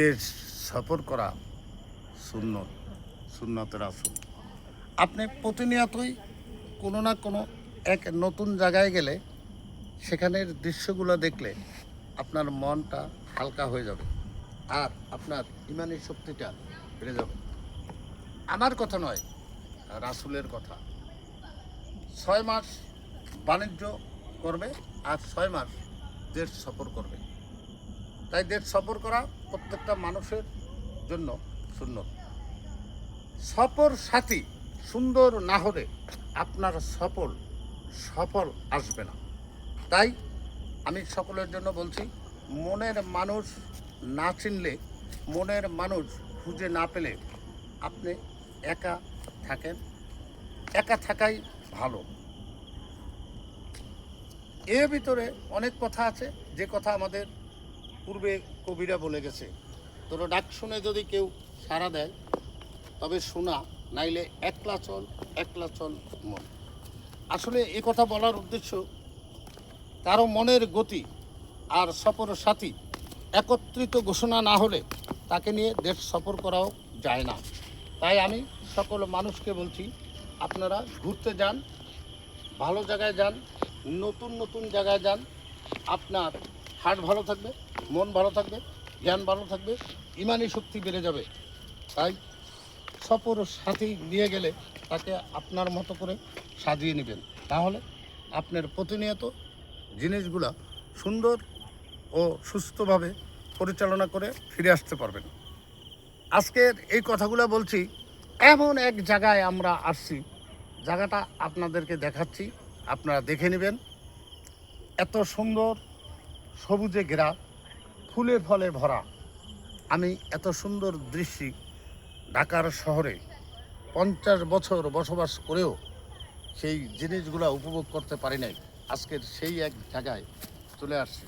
দেশ সফর করা সুন্নত, সুন্নতের আসল। আপনি প্রতিনিয়তই কোনো না কোনো এক নতুন জায়গায় গেলে সেখানের দৃশ্যগুলো দেখলে আপনার মনটা হালকা হয়ে যাবে আর আপনার ইমানের শক্তিটা বেড়ে যাবে। আমার কথা নয়, রাসুলের কথা। ছয় মাস বাণিজ্য করবে আর ছয় মাস দেশ সফর করবে। তাই দেশ সফর করা প্রত্যেকটা মানুষের জন্য শূন্য। সফর সাথী, সুন্দর না হলে আপনার সফল সফল আসবে না। তাই আমি সকলের জন্য বলছি, মনের মানুষ না চিনলে, মনের মানুষ খুঁজে না পেলে আপনি একা থাকেন, একা থাকাই ভালো। এর ভিতরে অনেক কথা আছে, যে কথা আমাদের পূর্বে কবিরা বলে গেছে, তোর ডাক শুনে যদি কেউ সাড়া দেয়, তবে শোনা, নাইলে একলা চল একলা চল মন। আসলে এ কথা বলার উদ্দেশ্য কারও মনের গতি আর সফর সাথী একত্রিত ঘোষণা না হলে তাকে নিয়ে দেশ সফর করাও যায় না। তাই আমি সকল মানুষকে বলছি, আপনারা ঘুরতে যান, ভালো জায়গায় যান, নতুন নতুন জায়গায় যান, আপনার হার্ট ভালো থাকবে, মন ভালো থাকবে, জ্ঞান ভালো থাকবে, ইমানি শক্তি বেড়ে যাবে। তাই সফর সাথী নিয়ে গেলে তাকে আপনার মতো করে সাজিয়ে নেবেন। তাহলে আপনার প্রতিনিয়ত জিনিসগুলা সুন্দর ও সুস্থভাবে পরিচালনা করে ফিরে আসতে পারবেন। আজকের এই কথাগুলো বলছি, এমন এক জায়গায় আমরা আসছি, জায়গাটা আপনাদেরকে দেখাচ্ছি, আপনারা দেখে নেবেন। এত সুন্দর সবুজে ঘেরা, ফুলে ফলে ভরা। আমি এত সুন্দর দৃশ্য ঢাকার শহরে পঞ্চাশ বছর বসবাস করেও সেই জিনিসগুলো উপভোগ করতে পারি নাই। আজকের সেই এক জায়গায় চলে আসছি।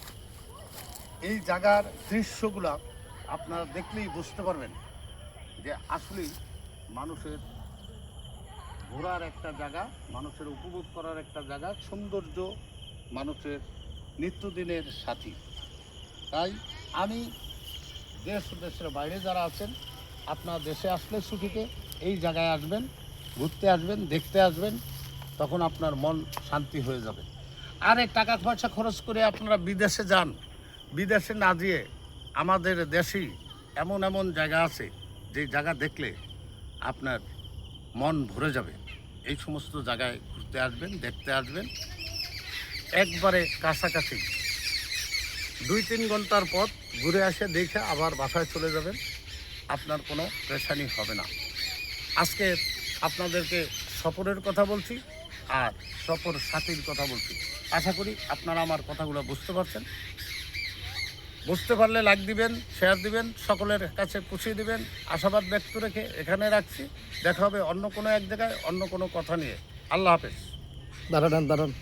এই জায়গার দৃশ্যগুলা আপনারা দেখলেই বুঝতে পারবেন যে আসলেই মানুষের ঘোরার একটা জায়গা, মানুষের উপভোগ করার একটা জায়গা, সৌন্দর্য মানুষের নিত্যদিনের সাথী। তাই আমি দেশ দেশের বাইরে যারা আছেন, আপনার দেশে আসলে ছুটিতে এই জায়গায় আসবেন, ঘুরতে আসবেন, দেখতে আসবেন, তখন আপনার মন শান্তি হয়ে যাবে। আর এই টাকা পয়সা খরচ করে আপনারা বিদেশে যান, বিদেশে না দিয়ে আমাদের দেশেই এমন এমন জায়গা আছে, যে জায়গা দেখলে আপনার মন ভরে যাবে। এই সমস্ত জায়গায় ঘুরতে আসবেন, দেখতে আসবেন একবারে কাছাকাছি। দুই তিন ঘণ্টার পথ ঘুরে আসে, দেখে আবার বাসায় চলে যাবেন। আপনার কোনো পেশানি হবে না। আজকে আপনাদেরকে সফরের কথা বলছি আর সফর সাথীর কথা বলছি। আশা করি আপনারা আমার কথাগুলো বুঝতে পারছেন। বুঝতে পারলে লাইক দিবেন, শেয়ার দিবেন, সকলের কাছে পুষিয়ে দিবেন। আশাবাদ ব্যক্ত রেখে এখানে রাখছি। দেখা হবে অন্য কোনো এক জায়গায়, অন্য কোনো কথা নিয়ে। আল্লাহ হাফেজ। দাঁড়ান দাঁড়ান।